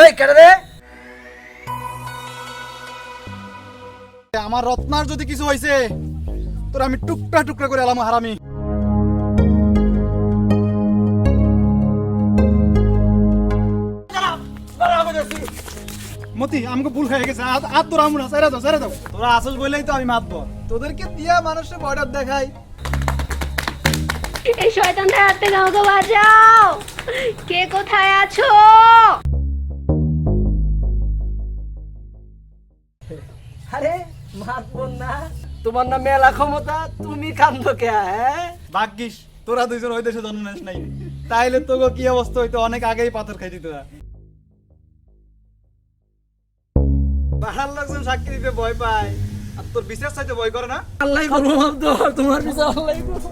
এই কেটে দে আমার রত্নার যদি কিছু হয়েছে তোর আমি টুকরা টুকরা করে এলাম হারামি। মতি আমাকে ভুল হয়ে গেছে। আর তোরা আমুনা সাইরা দাও সাইরা দাও তোরা আসল বলেই তো আমি মাতবো। তোদেরকে দিয়া মানুষের বর্ডার দেখাই। এই শয়তানটার হাত থেকে আমাকে বাঁচাও কে কোথায় আছো? আরে মাতবো না। তোমার না মেলা ক্ষমতা তুমি কান্দ কে হ্যাঁ? ভাগ্যিস তোরা দুইজন ওই দেশে জন্ম নিস নাই। তাইলে তোকে কি অবস্থা হইতো? অনেক আগেই পাথর খাই দিত পাহাড় লোকজন সাক্ষী দিতে ভয় পায়। আর তোর বিশ্বাস চাইতে ভয় করে না? আল্লাহ করব তোমার পিছনে আল্লাহ করব